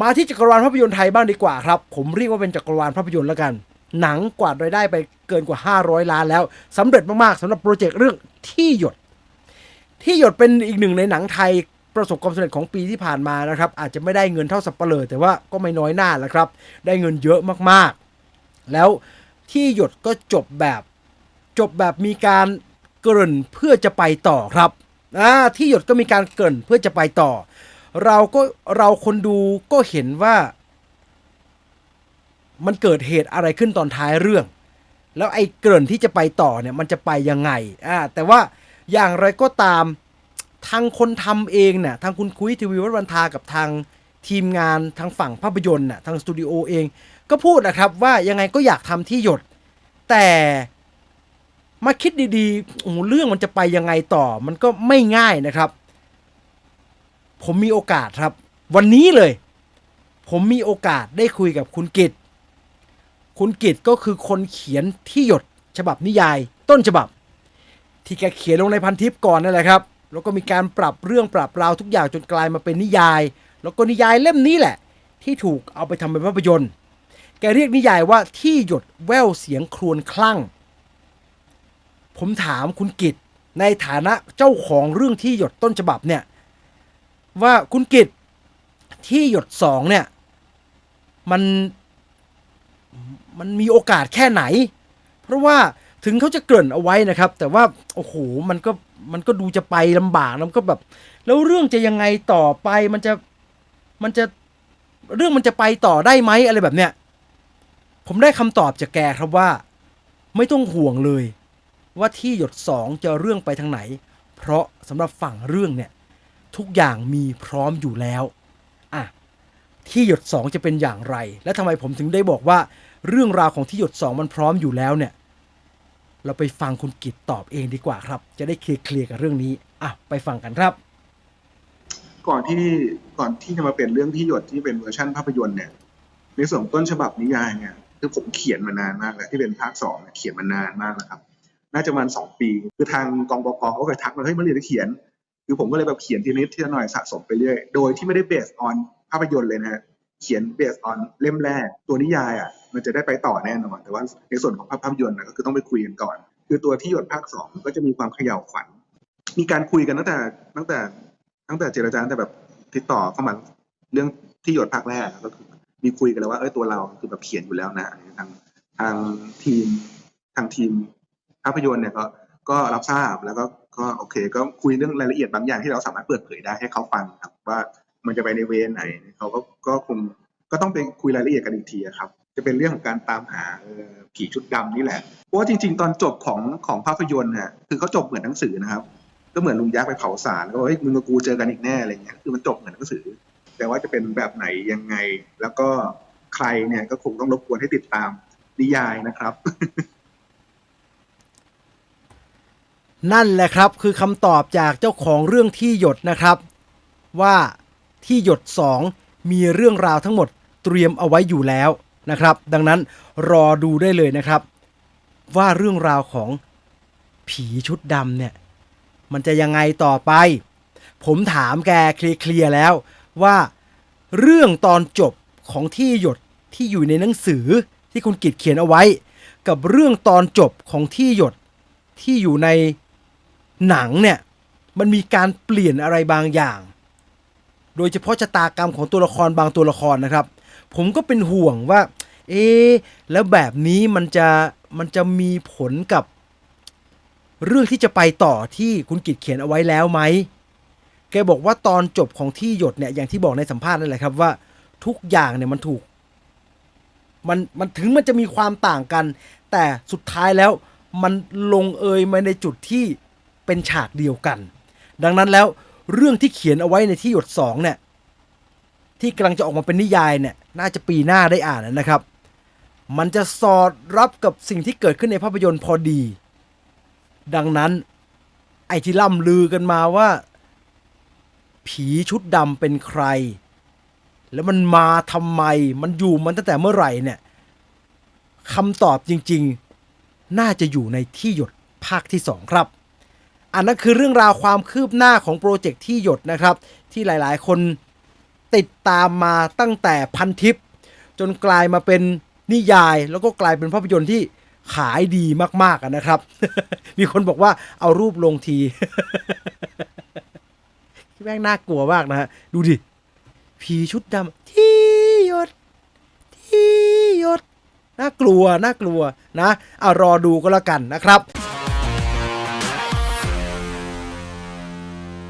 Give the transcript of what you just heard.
มาที่จักรวาลภาพยนตร์ไทยบ้างดีกว่าครับ ผมเรียกว่าเป็นจักรวาลภาพยนตร์แล้วกัน หนังกวาดรายได้ไปเกินกว่า 500 ล้านแล้วสำเร็จมากๆสำหรับโปรเจกต์เรื่องที่หยด ที่หยดเป็นอีกหนึ่งในหนังไทยประสบความสำเร็จของปีที่ผ่านมานะครับ อาจจะไม่ได้เงินเท่าสับเปลอแต่ว่าก็ไม่น้อยหน้าแหละครับ ได้เงินเยอะมากๆ แล้วที่หยดก็จบแบบจบแบบมีการเกริ่นเพื่อจะไปต่อครับอ่าที่หยดก็มีการเกริ่นเพื่อจะไปต่อ เราก็เราคนดูก็เห็นว่า มันเกิดเหตุอะไรขึ้นตอนท้ายเรื่อง แล้วไอ้เกริ่นที่จะไปต่อเนี่ย มันจะไปยังไงอ่าแต่ว่าอย่างไรก็ตามทางคนทำเองเนี่ยทางคุณคุยทีวีวัฒนวันทากับทางทีมงานทางฝั่งภาพยนตร์น่ะทางสตูดิโอเอง ก็พูดนะครับว่ายังไงก็อยากทำที่หยด แต่มาคิดดีๆโอ้เรื่องมันจะไปยังไงต่อ มันก็ไม่ง่ายนะครับ ผมมีโอกาสครับ วันนี้เลย ผมมีโอกาสได้คุยกับคุณกิตคุณกิตก็คือคนเขียนที่หยดฉบับนิยาย ต้นฉบับ ที่แกเขียนลงในพันทิปก่อนนั่นแหละครับ แล้วก็มีการปรับเรื่องปรับราวทุกอย่างจนกลายมาเป็นนิยาย แล้วก็นิยายเล่มนี้แหละ ที่ถูกเอาไปทำเป็นภาพยนตร์ แกเรียกนิยายว่าที่หยดแววเสียงครวญคลั่ง ผมถามคุณกิตในฐานะเจ้าของเรื่องที่หยดต้นฉบับเนี่ย ว่าคุณกิตที่หยดสองเนี่ย มันมันมีโอกาสแค่ไหน เพราะว่าถึงเขาจะเกริ่นเอาไว้นะครับ แต่ว่าโอ้โหมันก็มันก็ดูจะไปลำบากแล้วก็แบบ แล้วเรื่องจะยังไงต่อไปมันจะมันจะเรื่องมันจะไปต่อได้ไหมอะไรแบบเนี้ยผมได้คำตอบจากแกครับว่า ไม่ต้องห่วงเลย ว่าที่หยดสองจะเรื่องไปทางไหน เพราะสำหรับฝั่งเรื่องเนี่ย ทุกอย่างมีพร้อมอยู่แล้วอะที่หยดสองจะเป็นอย่างไร และทำไมผมถึงได้บอกว่า เรื่องราวของที่หยดสองมันพร้อมอยู่แล้วเนี่ย เราไปฟังคุณกิตตอบเองดีกว่าครับ จะได้เคลียร์กับเรื่องนี้อะไปฟังกันครับ ก่อนที่ก่อนที่จะมาเป็นเรื่องที่หยดที่เป็นเวอร์ชันภาพยนตร์เนี่ยในส่วนต้นฉบับนิยายเนี่ยคือผมเขียนมานานมากแล้วที่เป็นภาคสองเขียนมานานมากแล้วครับ น่าจะประมาณสองปี คือทางกองบกเขาเคยทักมาเฮ้ยมื่อไหร่จะเขียน คือผมก็เลยแบบเขียนทีนิดทีละหน่อยสะสมไปเรื่อย โดยที่ไม่ได้เบสออนภาพยนตร์เลยนะฮะเขียนเบสออนเล่มแรก ตัวนิยายอะมันจะได้ไปต่อแน่นอนแต่ว่าในส่วนของภาพยนตร์นะก็คือต้องไปคุยกันก่อน คือตัวที่หยดภาคสองมันก็จะมีความเขย่าวขวัญมีการคุยกันตั้งแต่ตั้งแต่ตั้งแต่เจรจาแต่แบบติดต่อเข้ามาเรื่องที่หยดภาคแรกก็คือมีคุยกันแล้วว่าเออตัวเราคือแบบเขียนอยู่แล้วนะทางทางทีมทางทีมภาพยนตร์เนี่ยก็ก็รับทราบแล้วก็ ก็โอเค ก็คุยเรื่องรายละเอียดบางอย่างที่เราสามารถเปิดเผยได้ให้เขาฟังครับ ว่ามันจะไปในเวไหนเขาก็ก็คงก็ต้องไปคุยรายละเอียดกันอีกทีครับ จะเป็นเรื่องของการตามหาผีชุดดำนี่แหละเพราะว่าจริง ๆ ตอนจบของของภาพยนตร์ฮะคือเขาจบเหมือนหนังสือนะครับ ก็เหมือนลุงยักษ์ไปเผาสารก็บอกเฮ้ยมึงกับกูเจอกันอีกแน่อะไรเงี้ยคือมันจบเหมือนหนังสือ แต่ว่าจะเป็นแบบไหนยังไง แล้วก็ใครเนี่ยก็คงต้องรบกวนให้ติดตามนิยายนะครับ นั่นแหละครับคือคำตอบจากเจ้าของเรื่องที่หยดนะครับ ว่าที่หยด 2 มีเรื่องราวทั้งหมดเตรียมเอาไว้อยู่แล้วนะครับ ดังนั้นรอดูได้เลยนะครับ ว่าเรื่องราวของผีชุดดำเนี่ย มันจะยังไงต่อไป ผมถามแกเคลียร์แล้วว่าเรื่องตอนจบของที่หยดที่อยู่ในหนังสือที่คุณกิตเขียนเอาไว้ กับเรื่องตอนจบของที่หยดที่อยู่ใน หนังเนี่ยมันมีการเปลี่ยนอะไรบางอย่าง โดยเฉพาะชะตากรรมของตัวละครบางตัวละครนะครับ ผมก็เป็นห่วงว่า เอ๊แล้วแบบนี้มันจะมันจะมีผลกับ เรื่องที่จะไปต่อที่คุณกิตเขียนเอาไว้แล้วไหม แกบอกว่าตอนจบของที่หยดเนี่ยอย่างที่บอกในสัมภาษณ์นั่นแหละครับว่า ทุกอย่างเนี่ยมันถูก มันมันถึงมันจะมีความต่างกัน แต่สุดท้ายแล้วมันลงเอยมาในจุดที่ เป็นฉากเดียวกัน ดังนั้นแล้วเรื่องที่เขียนเอาไว้ในที่หยดสองเนี่ยที่กำลังจะออกมาเป็นนิยายเนี่ยน่าจะปีหน้าได้อ่านนะครับ มันจะสอดรับกับสิ่งที่เกิดขึ้นในภาพยนตร์พอดี ดังนั้นไอ้ที่ล่ำลือกันมาว่า ผีชุดดำเป็นใคร แล้วมันมาทำไม มันอยู่มันตั้งแต่เมื่อไหร่เนี่ยคำตอบจริง ๆ น่าจะอยู่ในที่หยดภาคที่2ครับ อันนั้นคือเรื่องราวความคืบหน้าของโปรเจกต์ที่หยดนะครับ ที่หลายๆ คนติดตามมาตั้งแต่พันทิป จนกลายมาเป็นนิยาย แล้วก็กลายเป็นภาพยนตร์ที่ขายดีมาก ๆนะครับ มีคนบอกว่าเอารูปลงทีแม่งน่ากลัวมากนะฮะ ดูดิ ผีชุดดำที่หยด ที่หยด น่ากลัว น่ากลัวนะ เอารอดูก็แล้วกันนะครับ